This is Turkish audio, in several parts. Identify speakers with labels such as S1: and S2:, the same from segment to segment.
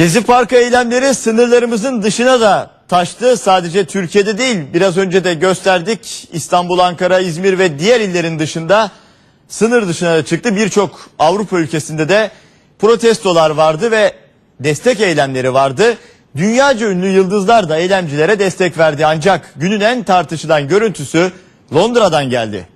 S1: Gezi Parkı eylemleri sınırlarımızın dışına da taştı. Sadece Türkiye'de değil biraz önce de gösterdik İstanbul, Ankara, İzmir ve diğer illerin dışında sınır dışına da çıktı. Birçok Avrupa ülkesinde de protestolar vardı ve destek eylemleri vardı. Dünyaca ünlü yıldızlar da eylemcilere destek verdi ancak günün en tartışılan görüntüsü Londra'dan geldi.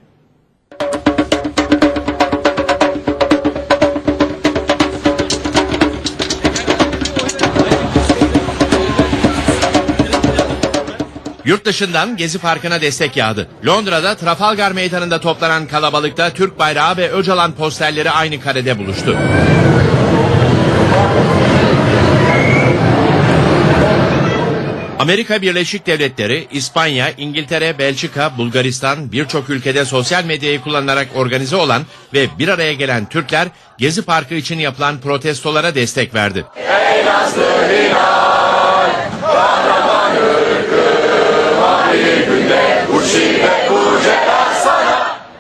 S2: Yurt dışından Gezi Parkı'na destek yağdı. Londra'da Trafalgar Meydanı'nda toplanan kalabalıkta Türk bayrağı ve Öcalan posterleri aynı karede buluştu. Amerika Birleşik Devletleri, İspanya, İngiltere, Belçika, Bulgaristan birçok ülkede sosyal medyayı kullanarak organize olan ve bir araya gelen Türkler Gezi Parkı için yapılan protestolara destek verdi.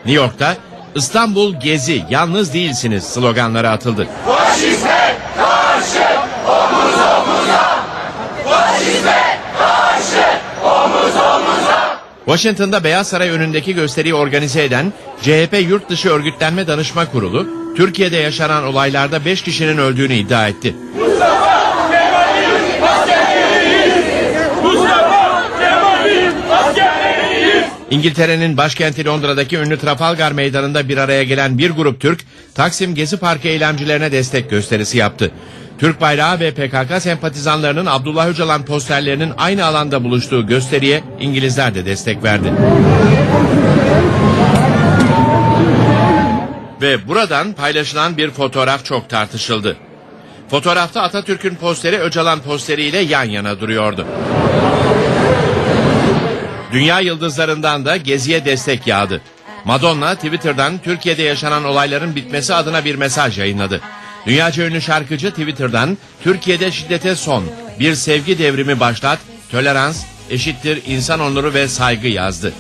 S2: New York'ta İstanbul Gezi yalnız değilsiniz sloganları atıldı. Washington'da Beyaz Saray önündeki gösteriyi organize eden CHP Yurt Dışı Örgütlenme Danışma Kurulu, Türkiye'de yaşanan olaylarda 5 kişinin öldüğünü iddia etti. İngiltere'nin başkenti Londra'daki ünlü Trafalgar Meydanı'nda bir araya gelen bir grup Türk, Taksim Gezi Parkı eylemcilerine destek gösterisi yaptı. Türk bayrağı ve PKK sempatizanlarının Abdullah Öcalan posterlerinin aynı alanda buluştuğu gösteriye İngilizler de destek verdi. Ve buradan paylaşılan bir fotoğraf çok tartışıldı. Fotoğrafta Atatürk'ün posteri Öcalan posteriyle yan yana duruyordu. Dünya yıldızlarından da Gezi'ye destek yağdı. Madonna Twitter'dan Türkiye'de yaşanan olayların bitmesi adına bir mesaj yayınladı. Dünyaca ünlü şarkıcı Twitter'dan Türkiye'de şiddete son, bir sevgi devrimi başlat, tolerans, eşittir insan onuru ve saygı yazdı.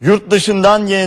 S1: Yurt dışından yeniden